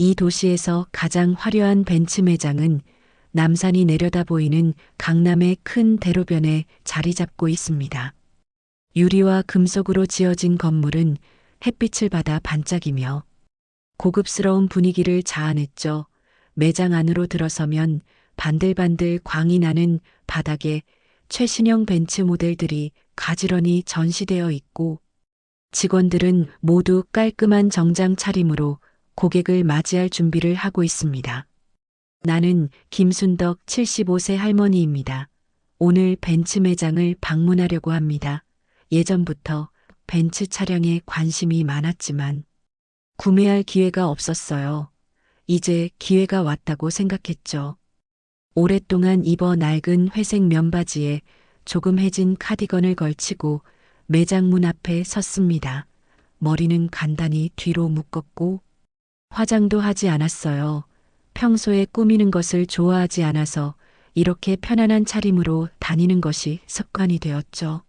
이 도시에서 가장 화려한 벤츠 매장은 남산이 내려다 보이는 강남의 큰 대로변에 자리 잡고 있습니다. 유리와 금속으로 지어진 건물은 햇빛을 받아 반짝이며 고급스러운 분위기를 자아냈죠. 매장 안으로 들어서면 반들반들 광이 나는 바닥에 최신형 벤츠 모델들이 가지런히 전시되어 있고 직원들은 모두 깔끔한 정장 차림으로 고객을 맞이할 준비를 하고 있습니다. 나는 김순덕 75세 할머니입니다. 오늘 벤츠 매장을 방문하려고 합니다. 예전부터 벤츠 차량에 관심이 많았지만 구매할 기회가 없었어요. 이제 기회가 왔다고 생각했죠. 오랫동안 입어 낡은 회색 면바지에 조금 해진 카디건을 걸치고 매장 문 앞에 섰습니다. 머리는 간단히 뒤로 묶었고 화장도 하지 않았어요. 평소에 꾸미는 것을 좋아하지 않아서 이렇게 편안한 차림으로 다니는 것이 습관이 되었죠.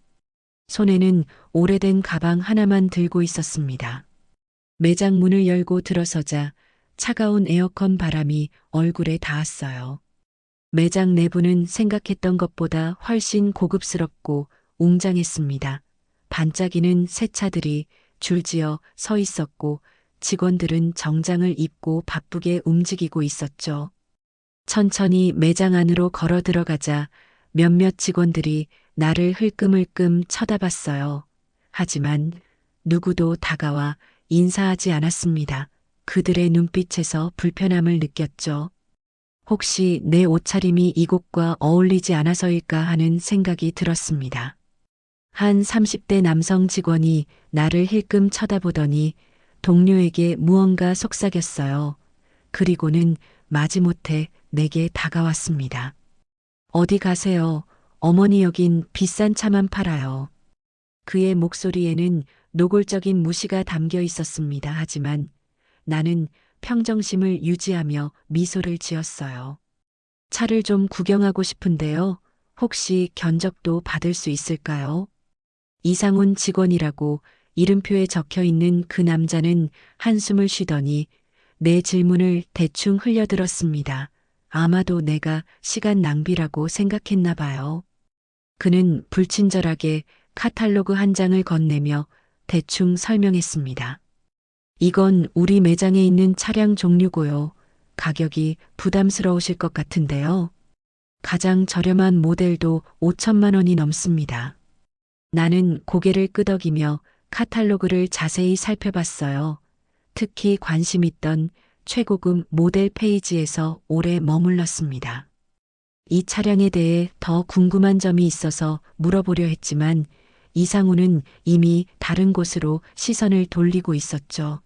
손에는 오래된 가방 하나만 들고 있었습니다. 매장 문을 열고 들어서자 차가운 에어컨 바람이 얼굴에 닿았어요. 매장 내부는 생각했던 것보다 훨씬 고급스럽고 웅장했습니다. 반짝이는 새 차들이 줄지어 서 있었고 직원들은 정장을 입고 바쁘게 움직이고 있었죠. 천천히 매장 안으로 걸어 들어가자 몇몇 직원들이 나를 흘끔흘끔 쳐다봤어요. 하지만 누구도 다가와 인사하지 않았습니다. 그들의 눈빛에서 불편함을 느꼈죠. 혹시 내 옷차림이 이곳과 어울리지 않아서일까 하는 생각이 들었습니다. 한 30대 남성 직원이 나를 힐끔 쳐다보더니 동료에게 무언가 속삭였어요. 그리고는 마지못해 내게 다가왔습니다. 어디 가세요? 어머니 여긴 비싼 차만 팔아요. 그의 목소리에는 노골적인 무시가 담겨 있었습니다. 하지만 나는 평정심을 유지하며 미소를 지었어요. 차를 좀 구경하고 싶은데요. 혹시 견적도 받을 수 있을까요? 이상훈 직원이라고 이름표에 적혀 있는 그 남자는 한숨을 쉬더니 내 질문을 대충 흘려들었습니다. 아마도 내가 시간 낭비라고 생각했나 봐요. 그는 불친절하게 카탈로그 한 장을 건네며 대충 설명했습니다. 이건 우리 매장에 있는 차량 종류고요. 가격이 부담스러우실 것 같은데요. 가장 저렴한 모델도 5천만 원이 넘습니다. 나는 고개를 끄덕이며 카탈로그를 자세히 살펴봤어요. 특히 관심 있던 최고급 모델 페이지에서 오래 머물렀습니다. 이 차량에 대해 더 궁금한 점이 있어서 물어보려 했지만 이상우는 이미 다른 곳으로 시선을 돌리고 있었죠.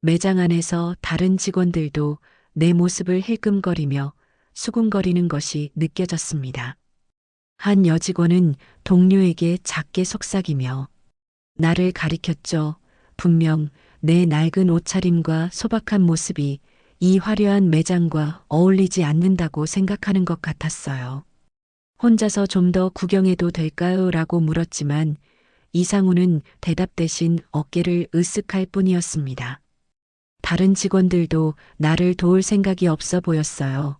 매장 안에서 다른 직원들도 내 모습을 힐끔거리며 수군거리는 것이 느껴졌습니다. 한 여직원은 동료에게 작게 속삭이며 나를 가리켰죠. 분명 내 낡은 옷차림과 소박한 모습이 이 화려한 매장과 어울리지 않는다고 생각하는 것 같았어요. 혼자서 좀 더 구경해도 될까요? 라고 물었지만 이상우는 대답 대신 어깨를 으쓱할 뿐이었습니다. 다른 직원들도 나를 도울 생각이 없어 보였어요.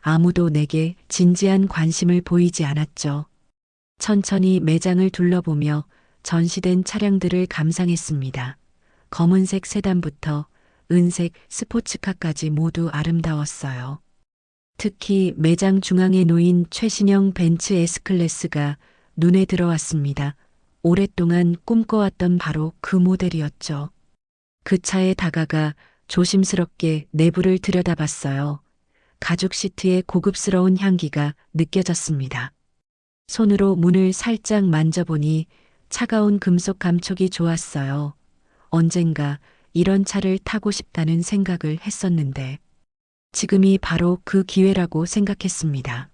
아무도 내게 진지한 관심을 보이지 않았죠. 천천히 매장을 둘러보며 전시된 차량들을 감상했습니다. 검은색 세단부터 은색 스포츠카까지 모두 아름다웠어요. 특히 매장 중앙에 놓인 최신형 벤츠 S클래스가 눈에 들어왔습니다. 오랫동안 꿈꿔왔던 바로 그 모델이었죠. 그 차에 다가가 조심스럽게 내부를 들여다봤어요. 가죽 시트의 고급스러운 향기가 느껴졌습니다. 손으로 문을 살짝 만져보니 차가운 금속 감촉이 좋았어요. 언젠가 이런 차를 타고 싶다는 생각을 했었는데 지금이 바로 그 기회라고 생각했습니다.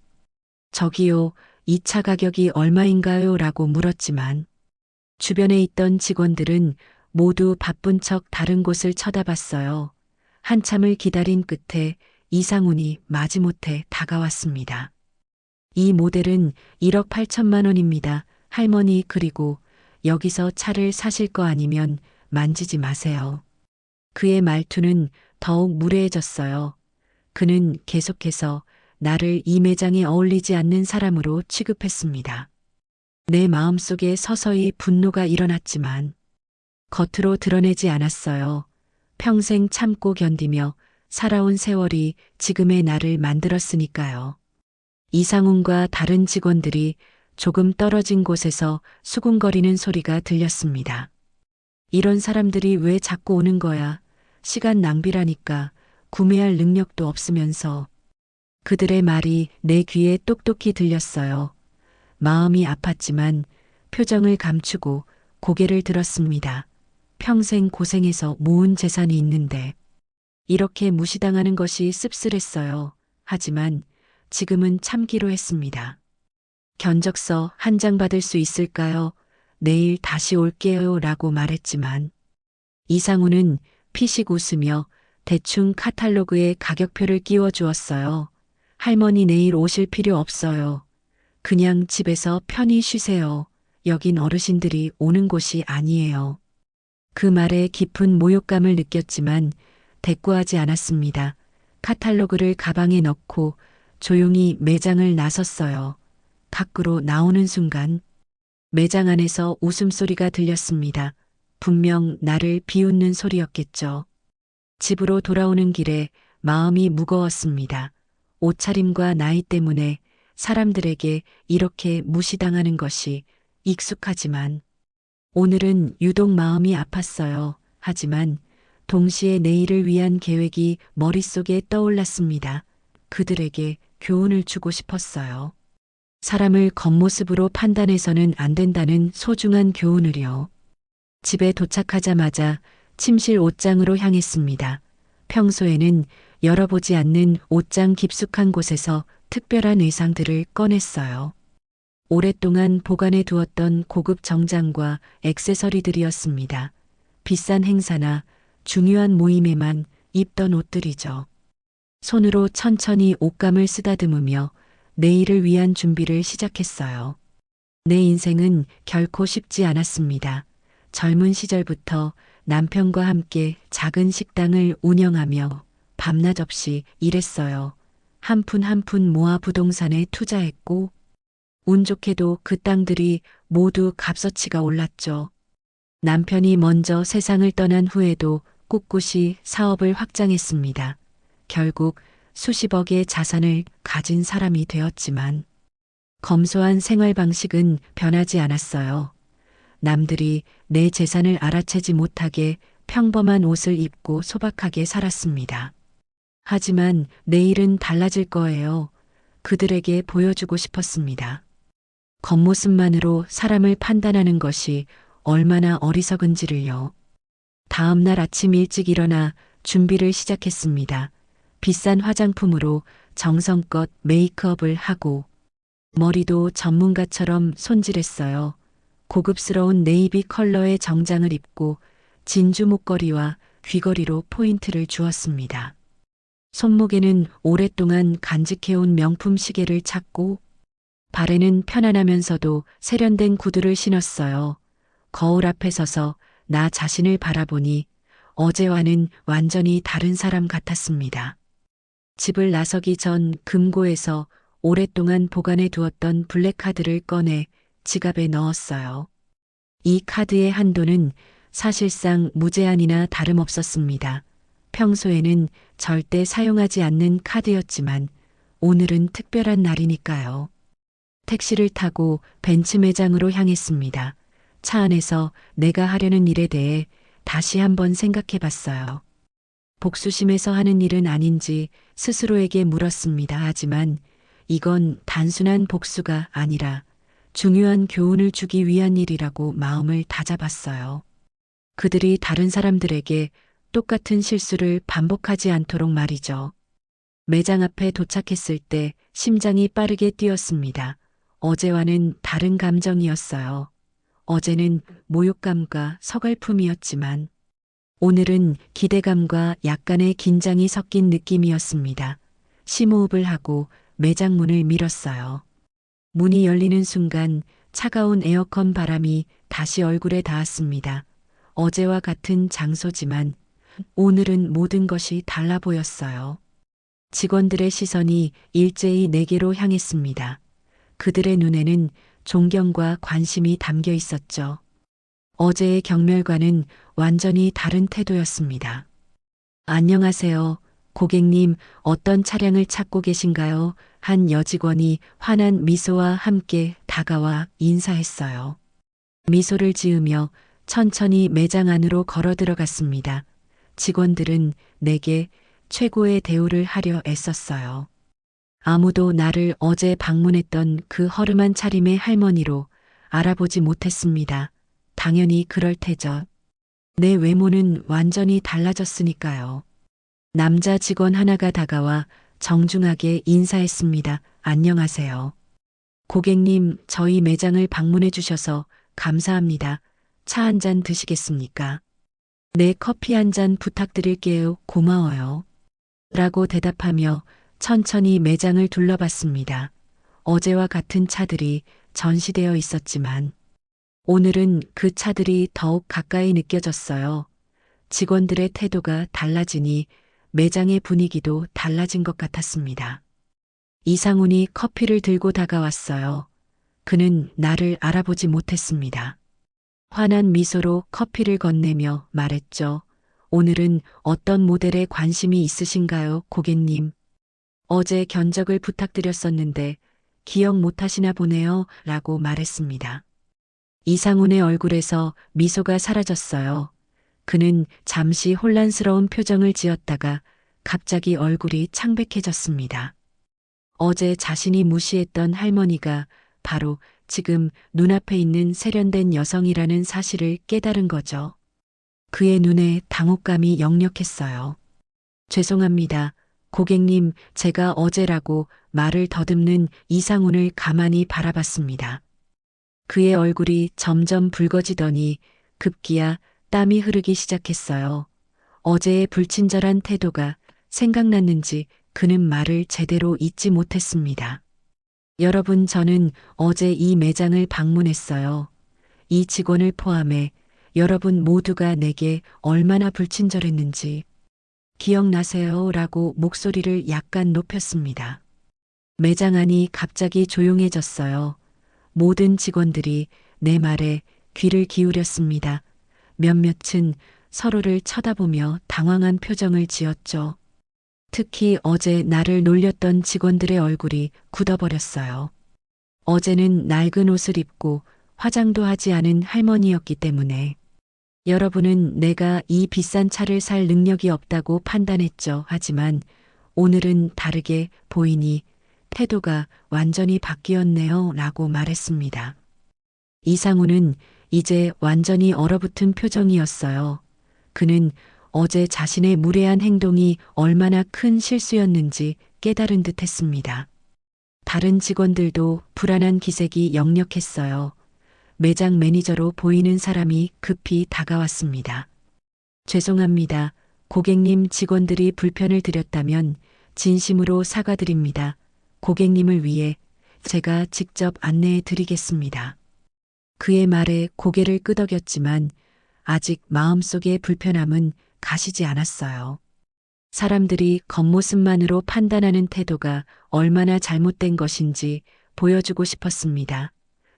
저기요, 이 차 가격이 얼마인가요? 라고 물었지만 주변에 있던 직원들은 모두 바쁜 척 다른 곳을 쳐다봤어요. 한참을 기다린 끝에 이상훈이 마지못해 다가왔습니다. 이 모델은 1억 8천만 원입니다. 할머니 그리고 여기서 차를 사실 거 아니면 만지지 마세요. 그의 말투는 더욱 무례해졌어요. 그는 계속해서 나를 이 매장에 어울리지 않는 사람으로 취급했습니다. 내 마음속에 서서히 분노가 일어났지만 겉으로 드러내지 않았어요. 평생 참고 견디며 살아온 세월이 지금의 나를 만들었으니까요. 이상훈과 다른 직원들이 조금 떨어진 곳에서 수군거리는 소리가 들렸습니다. 이런 사람들이 왜 자꾸 오는 거야? 시간 낭비라니까 구매할 능력도 없으면서 그들의 말이 내 귀에 똑똑히 들렸어요. 마음이 아팠지만 표정을 감추고 고개를 들었습니다. 평생 고생해서 모은 재산이 있는데 이렇게 무시당하는 것이 씁쓸했어요. 하지만 지금은 참기로 했습니다. 견적서 한 장 받을 수 있을까요? 내일 다시 올게요 라고 말했지만 이상우는 피식 웃으며 대충 카탈로그에 가격표를 끼워 주었어요. 할머니 내일 오실 필요 없어요. 그냥 집에서 편히 쉬세요. 여긴 어르신들이 오는 곳이 아니에요. 그 말에 깊은 모욕감을 느꼈지만 대꾸하지 않았습니다. 카탈로그를 가방에 넣고 조용히 매장을 나섰어요. 밖으로 나오는 순간 매장 안에서 웃음소리가 들렸습니다. 분명 나를 비웃는 소리였겠죠. 집으로 돌아오는 길에 마음이 무거웠습니다. 옷차림과 나이 때문에 사람들에게 이렇게 무시당하는 것이 익숙하지만 오늘은 유독 마음이 아팠어요. 하지만 동시에 내일을 위한 계획이 머릿속에 떠올랐습니다. 그들에게 교훈을 주고 싶었어요. 사람을 겉모습으로 판단해서는 안 된다는 소중한 교훈을요. 집에 도착하자마자 침실 옷장으로 향했습니다. 평소에는 열어보지 않는 옷장 깊숙한 곳에서 특별한 의상들을 꺼냈어요. 오랫동안 보관해 두었던 고급 정장과 액세서리들이었습니다. 비싼 행사나 중요한 모임에만 입던 옷들이죠. 손으로 천천히 옷감을 쓰다듬으며 내일을 위한 준비를 시작했어요. 내 인생은 결코 쉽지 않았습니다. 젊은 시절부터 남편과 함께 작은 식당을 운영하며 밤낮 없이 일했어요. 한 푼 한 푼 모아 부동산에 투자했고, 운 좋게도 그 땅들이 모두 값어치가 올랐죠. 남편이 먼저 세상을 떠난 후에도 꿋꿋이 사업을 확장했습니다. 결국 수십억의 자산을 가진 사람이 되었지만 검소한 생활 방식은 변하지 않았어요. 남들이 내 재산을 알아채지 못하게 평범한 옷을 입고 소박하게 살았습니다. 하지만 내일은 달라질 거예요. 그들에게 보여주고 싶었습니다. 겉모습만으로 사람을 판단하는 것이 얼마나 어리석은지를요. 다음 날 아침 일찍 일어나 준비를 시작했습니다. 비싼 화장품으로 정성껏 메이크업을 하고 머리도 전문가처럼 손질했어요. 고급스러운 네이비 컬러의 정장을 입고 진주 목걸이와 귀걸이로 포인트를 주었습니다. 손목에는 오랫동안 간직해온 명품 시계를 찾고 발에는 편안하면서도 세련된 구두를 신었어요. 거울 앞에 서서 나 자신을 바라보니 어제와는 완전히 다른 사람 같았습니다. 집을 나서기 전 금고에서 오랫동안 보관해 두었던 블랙카드를 꺼내 지갑에 넣었어요. 이 카드의 한도는 사실상 무제한이나 다름없었습니다. 평소에는 절대 사용하지 않는 카드였지만 오늘은 특별한 날이니까요. 택시를 타고 벤츠 매장으로 향했습니다. 차 안에서 내가 하려는 일에 대해 다시 한번 생각해 봤어요. 복수심에서 하는 일은 아닌지 스스로에게 물었습니다. 하지만 이건 단순한 복수가 아니라 중요한 교훈을 주기 위한 일이라고 마음을 다잡았어요. 그들이 다른 사람들에게 똑같은 실수를 반복하지 않도록 말이죠. 매장 앞에 도착했을 때 심장이 빠르게 뛰었습니다. 어제와는 다른 감정이었어요. 어제는 모욕감과 서글픔이었지만 오늘은 기대감과 약간의 긴장이 섞인 느낌이었습니다. 심호흡을 하고 매장 문을 밀었어요. 문이 열리는 순간 차가운 에어컨 바람이 다시 얼굴에 닿았습니다. 어제와 같은 장소지만 오늘은 모든 것이 달라 보였어요. 직원들의 시선이 일제히 내게로 향했습니다. 그들의 눈에는 존경과 관심이 담겨 있었죠. 어제의 경멸과는 완전히 다른 태도였습니다. 안녕하세요. 고객님, 어떤 차량을 찾고 계신가요? 한 여직원이 환한 미소와 함께 다가와 인사했어요. 미소를 지으며 천천히 매장 안으로 걸어 들어갔습니다. 직원들은 내게 최고의 대우를 하려 애썼어요. 아무도 나를 어제 방문했던 그 허름한 차림의 할머니로 알아보지 못했습니다. 당연히 그럴 테죠. 내 외모는 완전히 달라졌으니까요. 남자 직원 하나가 다가와 정중하게 인사했습니다. 안녕하세요. 고객님, 저희 매장을 방문해 주셔서 감사합니다. 차 한 잔 드시겠습니까? 네, 커피 한 잔 부탁드릴게요. 고마워요. 라고 대답하며 천천히 매장을 둘러봤습니다. 어제와 같은 차들이 전시되어 있었지만 오늘은 그 차들이 더욱 가까이 느껴졌어요. 직원들의 태도가 달라지니 매장의 분위기도 달라진 것 같았습니다. 이상훈이 커피를 들고 다가왔어요. 그는 나를 알아보지 못했습니다. 환한 미소로 커피를 건네며 말했죠. 오늘은 어떤 모델에 관심이 있으신가요, 고객님? 어제 견적을 부탁드렸었는데 기억 못하시나 보네요, 라고 말했습니다. 이상훈의 얼굴에서 미소가 사라졌어요. 그는 잠시 혼란스러운 표정을 지었다가 갑자기 얼굴이 창백해졌습니다. 어제 자신이 무시했던 할머니가 바로 지금 눈앞에 있는 세련된 여성이라는 사실을 깨달은 거죠. 그의 눈에 당혹감이 역력했어요. 죄송합니다. 고객님, 제가 어제라고 말을 더듬는 이상훈을 가만히 바라봤습니다. 그의 얼굴이 점점 붉어지더니 급기야 땀이 흐르기 시작했어요. 어제의 불친절한 태도가 생각났는지 그는 말을 제대로 잊지 못했습니다. 여러분, 저는 어제 이 매장을 방문했어요. 이 직원을 포함해 여러분 모두가 내게 얼마나 불친절했는지 기억나세요? 라고 목소리를 약간 높였습니다. 매장 안이 갑자기 조용해졌어요. 모든 직원들이 내 말에 귀를 기울였습니다. 몇몇은 서로를 쳐다보며 당황한 표정을 지었죠. 특히 어제 나를 놀렸던 직원들의 얼굴이 굳어버렸어요. 어제는 낡은 옷을 입고 화장도 하지 않은 할머니였기 때문에 여러분은 내가 이 비싼 차를 살 능력이 없다고 판단했죠. 하지만 오늘은 다르게 보이니 태도가 완전히 바뀌었네요. 라고 말했습니다. 이상우는 이제 완전히 얼어붙은 표정이었어요. 그는 어제 자신의 무례한 행동이 얼마나 큰 실수였는지 깨달은 듯 했습니다. 다른 직원들도 불안한 기색이 역력했어요. 매장 매니저로 보이는 사람이 급히 다가왔습니다. 죄송합니다. 고객님 직원들이 불편을 드렸다면 진심으로 사과드립니다. 고객님을 위해 제가 직접 안내해 드리겠습니다. 그의 말에 고개를 끄덕였지만 아직 마음속의 불편함은 가시지 않았어요. 사람들이 겉모습만으로 판단하는 태도가 얼마나 잘못된 것인지 보여주고 싶었습니다.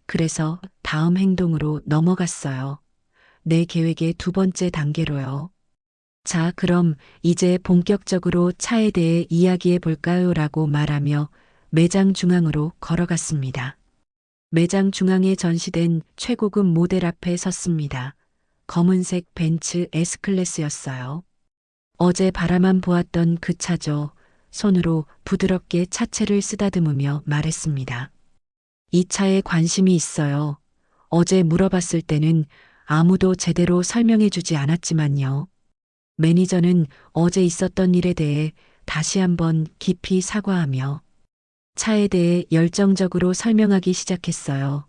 그래서 다음 행동으로 넘어갔어요. 내 계획의 두 번째 단계로요. 자, 그럼 이제 본격적으로 차에 대해 이야기해 볼까요? 라고 말하며 매장 중앙으로 걸어갔습니다. 매장 중앙에 전시된 최고급 모델 앞에 섰습니다. 검은색 벤츠 S클래스였어요. 어제 바라만 보았던 그 차죠. 손으로 부드럽게 차체를 쓰다듬으며 말했습니다. 이 차에 관심이 있어요. 어제 물어봤을 때는 아무도 제대로 설명해 주지 않았지만요. 매니저는 어제 있었던 일에 대해 다시 한번 깊이 사과하며 차에 대해 열정적으로 설명하기 시작했어요.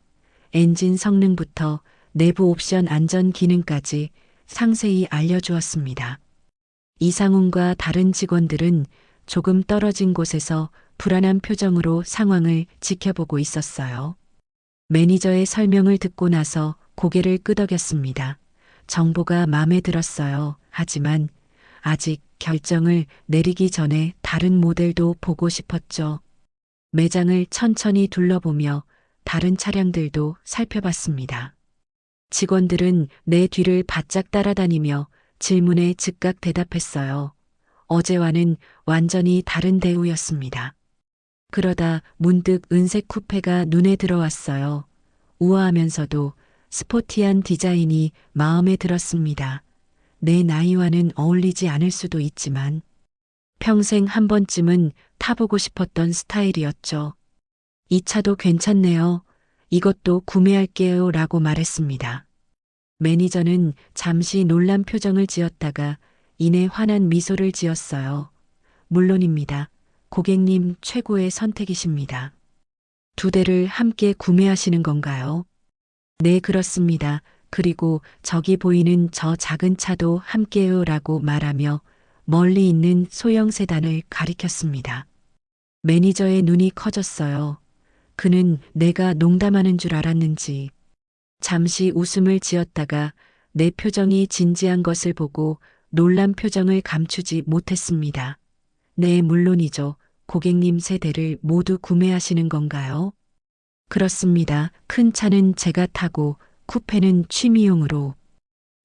엔진 성능부터 내부 옵션 안전 기능까지 상세히 알려주었습니다. 이상훈과 다른 직원들은 조금 떨어진 곳에서 불안한 표정으로 상황을 지켜보고 있었어요. 매니저의 설명을 듣고 나서 고개를 끄덕였습니다. 정보가 마음에 들었어요. 하지만 아직 결정을 내리기 전에 다른 모델도 보고 싶었죠. 매장을 천천히 둘러보며 다른 차량들도 살펴봤습니다. 직원들은 내 뒤를 바짝 따라다니며 질문에 즉각 대답했어요. 어제와는 완전히 다른 대우였습니다. 그러다 문득 은색 쿠페가 눈에 들어왔어요. 우아하면서도 스포티한 디자인이 마음에 들었습니다. 내 나이와는 어울리지 않을 수도 있지만 평생 한 번쯤은 타보고 싶었던 스타일이었죠. 이 차도 괜찮네요. 이것도 구매할게요. 라고 말했습니다. 매니저는 잠시 놀란 표정을 지었다가 이내 환한 미소를 지었어요. 물론입니다. 고객님 최고의 선택이십니다. 두 대를 함께 구매하시는 건가요? 네, 그렇습니다. 그리고 저기 보이는 저 작은 차도 함께요. 라고 말하며 멀리 있는 소형 세단을 가리켰습니다. 매니저의 눈이 커졌어요. 그는 내가 농담하는 줄 알았는지 잠시 웃음을 지었다가 내 표정이 진지한 것을 보고 놀란 표정을 감추지 못했습니다. 네, 물론이죠. 고객님 세대를 모두 구매하시는 건가요? 그렇습니다. 큰 차는 제가 타고 쿠페는 취미용으로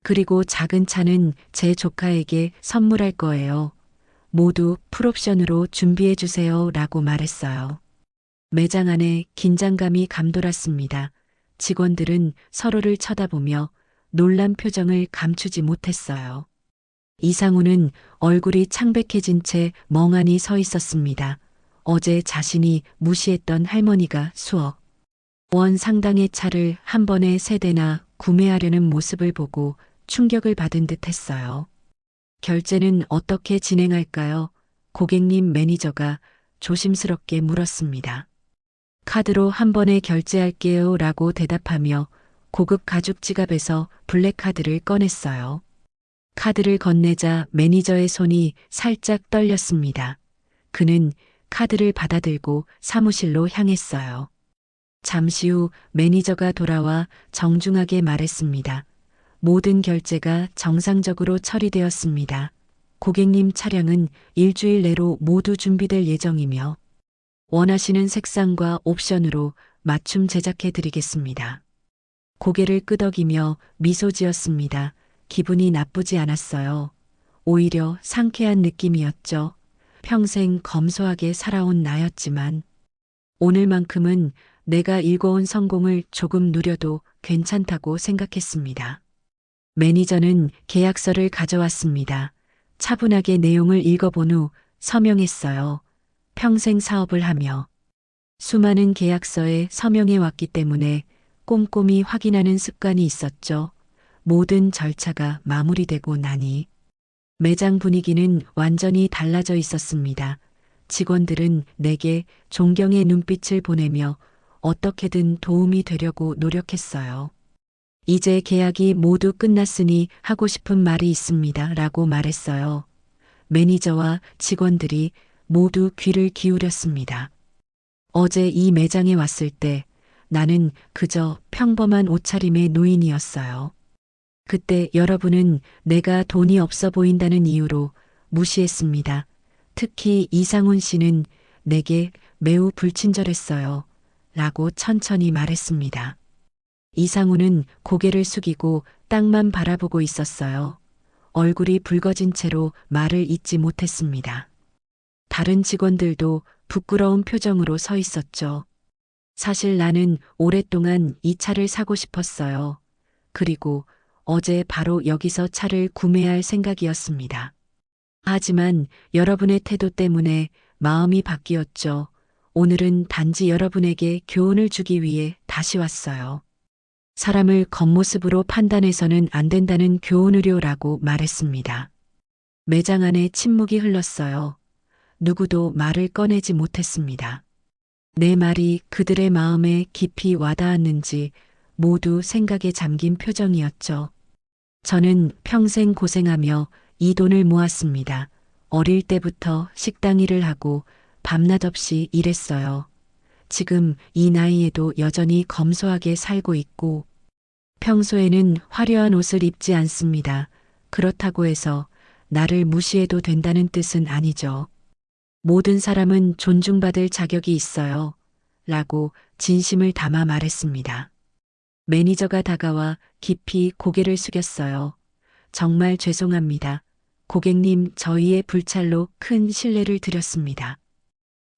그리고 작은 차는 제 조카에게 선물할 거예요. 모두 풀옵션으로 준비해 주세요. 라고 말했어요. 매장 안에 긴장감이 감돌았습니다. 직원들은 서로를 쳐다보며 놀란 표정을 감추지 못했어요. 이상우는 얼굴이 창백해진 채 멍하니 서 있었습니다. 어제 자신이 무시했던 할머니가 수억 원 상당의 차를 한 번에 세 대나 구매하려는 모습을 보고 충격을 받은 듯 했어요. 결제는 어떻게 진행할까요? 고객님 매니저가 조심스럽게 물었습니다. 카드로 한 번에 결제할게요 라고 대답하며 고급 가죽 지갑에서 블랙카드를 꺼냈어요. 카드를 건네자 매니저의 손이 살짝 떨렸습니다. 그는 카드를 받아들고 사무실로 향했어요. 잠시 후 매니저가 돌아와 정중하게 말했습니다. 모든 결제가 정상적으로 처리되었습니다. 고객님 차량은 일주일 내로 모두 준비될 예정이며 원하시는 색상과 옵션으로 맞춤 제작해 드리겠습니다. 고개를 끄덕이며 미소 지었습니다. 기분이 나쁘지 않았어요. 오히려 상쾌한 느낌이었죠. 평생 검소하게 살아온 나였지만 오늘만큼은 내가 일궈온 성공을 조금 누려도 괜찮다고 생각했습니다. 매니저는 계약서를 가져왔습니다. 차분하게 내용을 읽어본 후 서명했어요. 평생 사업을 하며 수많은 계약서에 서명해 왔기 때문에 꼼꼼히 확인하는 습관이 있었죠. 모든 절차가 마무리되고 나니 매장 분위기는 완전히 달라져 있었습니다. 직원들은 내게 존경의 눈빛을 보내며 어떻게든 도움이 되려고 노력했어요. 이제 계약이 모두 끝났으니 하고 싶은 말이 있습니다. 라고 말했어요. 매니저와 직원들이 모두 귀를 기울였습니다. 어제 이 매장에 왔을 때 나는 그저 평범한 옷차림의 노인이었어요. 그때 여러분은 내가 돈이 없어 보인다는 이유로 무시했습니다. 특히 이상훈 씨는 내게 매우 불친절했어요. 라고 천천히 말했습니다. 이상훈은 고개를 숙이고 땅만 바라보고 있었어요. 얼굴이 붉어진 채로 말을 잇지 못했습니다. 다른 직원들도 부끄러운 표정으로 서 있었죠. 사실 나는 오랫동안 이 차를 사고 싶었어요. 그리고 어제 바로 여기서 차를 구매할 생각이었습니다. 하지만 여러분의 태도 때문에 마음이 바뀌었죠. 오늘은 단지 여러분에게 교훈을 주기 위해 다시 왔어요. 사람을 겉모습으로 판단해서는 안 된다는 교훈의료라고 말했습니다. 매장 안에 침묵이 흘렀어요. 누구도 말을 꺼내지 못했습니다. 내 말이 그들의 마음에 깊이 와닿았는지 모두 생각에 잠긴 표정이었죠. 저는 평생 고생하며 이 돈을 모았습니다. 어릴 때부터 식당 일을 하고 밤낮 없이 일했어요. 지금 이 나이에도 여전히 검소하게 살고 있고 평소에는 화려한 옷을 입지 않습니다. 그렇다고 해서 나를 무시해도 된다는 뜻은 아니죠. 모든 사람은 존중받을 자격이 있어요. 라고 진심을 담아 말했습니다. 매니저가 다가와 깊이 고개를 숙였어요. 정말 죄송합니다. 고객님, 저희의 불찰로 큰 신뢰를 드렸습니다.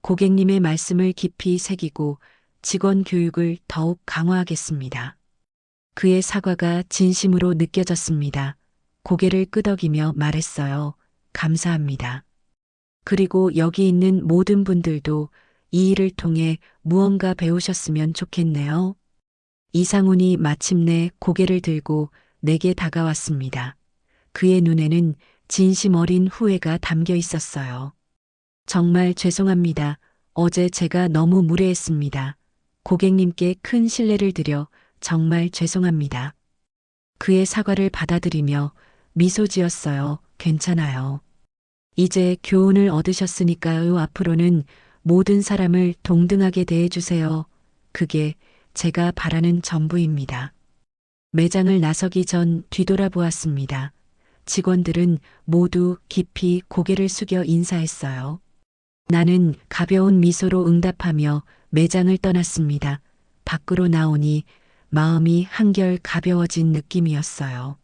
고객님의 말씀을 깊이 새기고 직원 교육을 더욱 강화하겠습니다. 그의 사과가 진심으로 느껴졌습니다. 고개를 끄덕이며 말했어요. 감사합니다. 그리고 여기 있는 모든 분들도 이 일을 통해 무언가 배우셨으면 좋겠네요. 이상훈이 마침내 고개를 들고 내게 다가왔습니다. 그의 눈에는 진심 어린 후회가 담겨 있었어요. 정말 죄송합니다. 어제 제가 너무 무례했습니다. 고객님께 큰 신뢰를 드려 정말 죄송합니다. 그의 사과를 받아들이며 미소 지었어요. 괜찮아요. 이제 교훈을 얻으셨으니까요. 앞으로는 모든 사람을 동등하게 대해주세요. 그게 제가 바라는 전부입니다. 매장을 나서기 전 뒤돌아보았습니다. 직원들은 모두 깊이 고개를 숙여 인사했어요. 나는 가벼운 미소로 응답하며 매장을 떠났습니다. 밖으로 나오니 마음이 한결 가벼워진 느낌이었어요.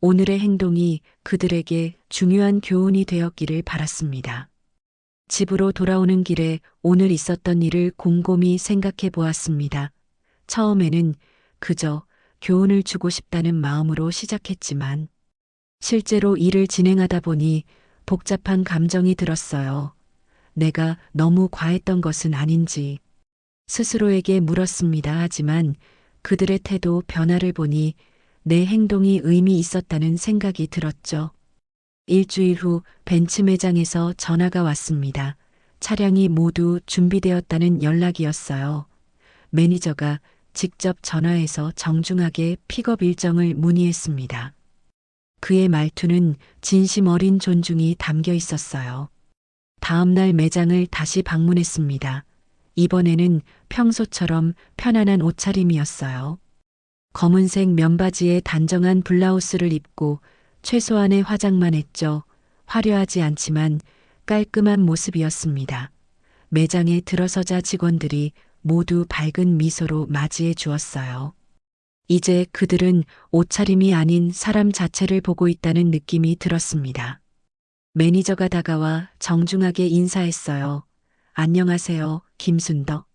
오늘의 행동이 그들에게 중요한 교훈이 되었기를 바랐습니다. 집으로 돌아오는 길에 오늘 있었던 일을 곰곰이 생각해 보았습니다. 처음에는 그저 교훈을 주고 싶다는 마음으로 시작했지만 실제로 일을 진행하다 보니 복잡한 감정이 들었어요. 내가 너무 과했던 것은 아닌지 스스로에게 물었습니다. 하지만 그들의 태도 변화를 보니 내 행동이 의미 있었다는 생각이 들었죠. 일주일 후 벤츠 매장에서 전화가 왔습니다. 차량이 모두 준비되었다는 연락이었어요. 매니저가 직접 전화해서 정중하게 픽업 일정을 문의했습니다. 그의 말투는 진심 어린 존중이 담겨 있었어요. 다음날 매장을 다시 방문했습니다. 이번에는 평소처럼 편안한 옷차림이었어요. 검은색 면바지에 단정한 블라우스를 입고 최소한의 화장만 했죠. 화려하지 않지만 깔끔한 모습이었습니다. 매장에 들어서자 직원들이 모두 밝은 미소로 맞이해 주었어요. 이제 그들은 옷차림이 아닌 사람 자체를 보고 있다는 느낌이 들었습니다. 매니저가 다가와 정중하게 인사했어요. 안녕하세요, 김순덕.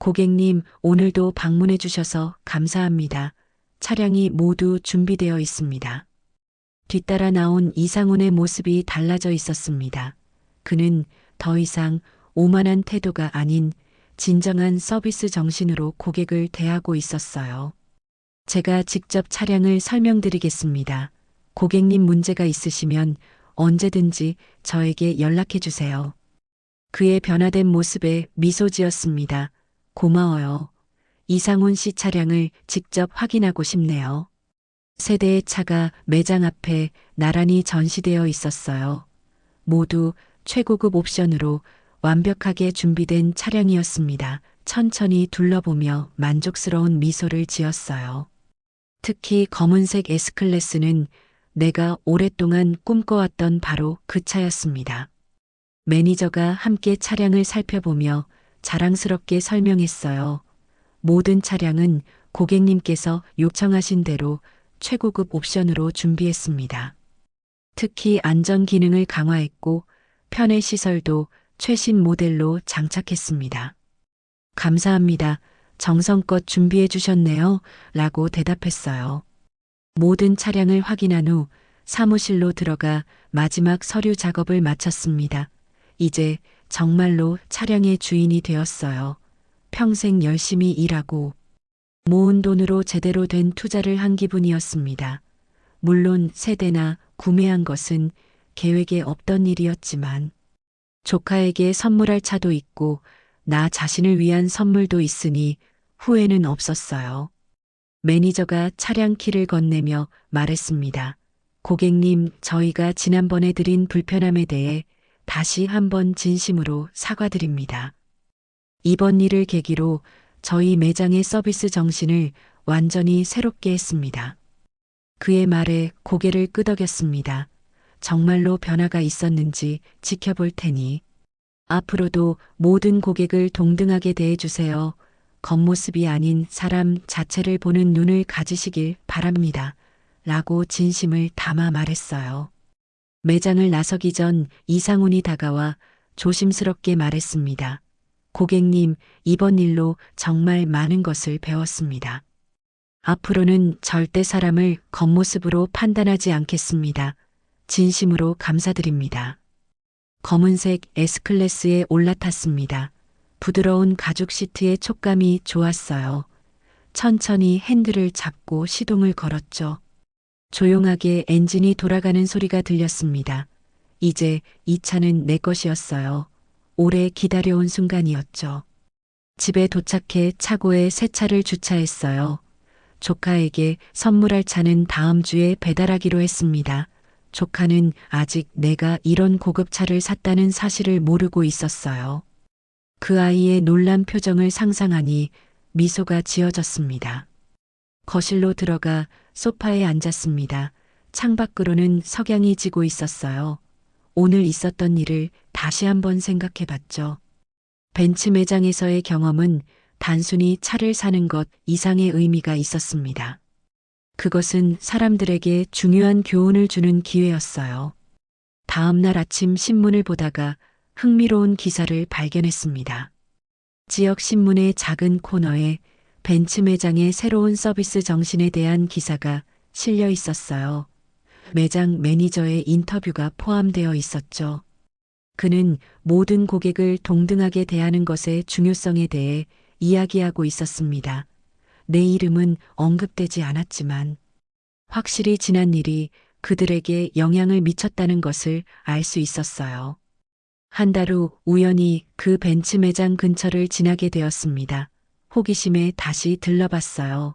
고객님, 오늘도 방문해 주셔서 감사합니다. 차량이 모두 준비되어 있습니다. 뒤따라 나온 이상훈의 모습이 달라져 있었습니다. 그는 더 이상 오만한 태도가 아닌 진정한 서비스 정신으로 고객을 대하고 있었어요. 제가 직접 차량을 설명드리겠습니다. 고객님 문제가 있으시면 언제든지 저에게 연락해 주세요. 그의 변화된 모습에 미소 지었습니다. 고마워요. 이상훈 씨 차량을 직접 확인하고 싶네요. 세 대의 차가 매장 앞에 나란히 전시되어 있었어요. 모두 최고급 옵션으로 완벽하게 준비된 차량이었습니다. 천천히 둘러보며 만족스러운 미소를 지었어요. 특히 검은색 S클래스는 내가 오랫동안 꿈꿔왔던 바로 그 차였습니다. 매니저가 함께 차량을 살펴보며 자랑스럽게 설명했어요. 모든 차량은 고객님께서 요청하신 대로 최고급 옵션으로 준비했습니다. 특히 안전 기능을 강화했고 편의 시설도 최신 모델로 장착했습니다. 감사합니다. 정성껏 준비해 주셨네요. 라고 대답했어요. 모든 차량을 확인한 후 사무실로 들어가 마지막 서류 작업을 마쳤습니다. 이제 정말로 차량의 주인이 되었어요. 평생 열심히 일하고 모은 돈으로 제대로 된 투자를 한 기분이었습니다. 물론 세대나 구매한 것은 계획에 없던 일이었지만 조카에게 선물할 차도 있고 나 자신을 위한 선물도 있으니 후회는 없었어요. 매니저가 차량 키를 건네며 말했습니다. 고객님, 저희가 지난번에 드린 불편함에 대해 다시 한번 진심으로 사과드립니다. 이번 일을 계기로 저희 매장의 서비스 정신을 완전히 새롭게 했습니다. 그의 말에 고개를 끄덕였습니다. 정말로 변화가 있었는지 지켜볼 테니 앞으로도 모든 고객을 동등하게 대해주세요. 겉모습이 아닌 사람 자체를 보는 눈을 가지시길 바랍니다. 라고 진심을 담아 말했어요. 매장을 나서기 전 이상훈이 다가와 조심스럽게 말했습니다. 고객님, 이번 일로 정말 많은 것을 배웠습니다. 앞으로는 절대 사람을 겉모습으로 판단하지 않겠습니다. 진심으로 감사드립니다. 검은색 S클래스에 올라탔습니다. 부드러운 가죽 시트의 촉감이 좋았어요. 천천히 핸들을 잡고 시동을 걸었죠. 조용하게 엔진이 돌아가는 소리가 들렸습니다. 이제 이 차는 내 것이었어요. 오래 기다려온 순간이었죠. 집에 도착해 차고에 새 차를 주차했어요. 조카에게 선물할 차는 다음 주에 배달하기로 했습니다. 조카는 아직 내가 이런 고급 차를 샀다는 사실을 모르고 있었어요. 그 아이의 놀란 표정을 상상하니 미소가 지어졌습니다. 거실로 들어가 소파에 앉았습니다. 창밖으로는 석양이 지고 있었어요. 오늘 있었던 일을 다시 한번 생각해 봤죠. 벤츠 매장에서의 경험은 단순히 차를 사는 것 이상의 의미가 있었습니다. 그것은 사람들에게 중요한 교훈을 주는 기회였어요. 다음 날 아침 신문을 보다가 흥미로운 기사를 발견했습니다. 지역 신문의 작은 코너에 벤츠 매장의 새로운 서비스 정신에 대한 기사가 실려 있었어요. 매장 매니저의 인터뷰가 포함되어 있었죠. 그는 모든 고객을 동등하게 대하는 것의 중요성에 대해 이야기하고 있었습니다. 내 이름은 언급되지 않았지만 확실히 지난 일이 그들에게 영향을 미쳤다는 것을 알 수 있었어요. 한 달 후 우연히 그 벤츠 매장 근처를 지나게 되었습니다. 호기심에 다시 들러봤어요.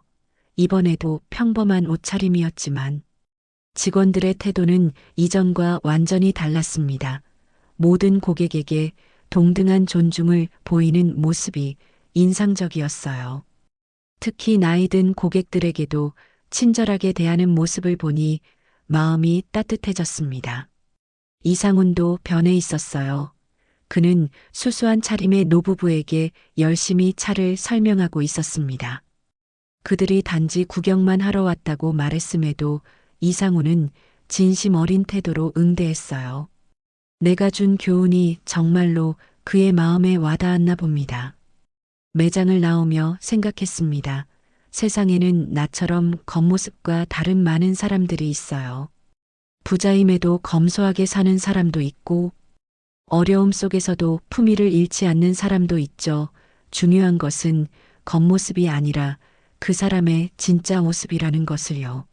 이번에도 평범한 옷차림이었지만 직원들의 태도는 이전과 완전히 달랐습니다. 모든 고객에게 동등한 존중을 보이는 모습이 인상적이었어요. 특히 나이 든 고객들에게도 친절하게 대하는 모습을 보니 마음이 따뜻해졌습니다. 이상훈도 변해 있었어요. 그는 수수한 차림의 노부부에게 열심히 차를 설명하고 있었습니다. 그들이 단지 구경만 하러 왔다고 말했음에도 이상훈은 진심 어린 태도로 응대했어요. 내가 준 교훈이 정말로 그의 마음에 와닿았나 봅니다. 매장을 나오며 생각했습니다. 세상에는 나처럼 겉모습과 다른 많은 사람들이 있어요. 부자임에도 검소하게 사는 사람도 있고, 어려움 속에서도 품위를 잃지 않는 사람도 있죠. 중요한 것은 겉모습이 아니라 그 사람의 진짜 모습이라는 것을요.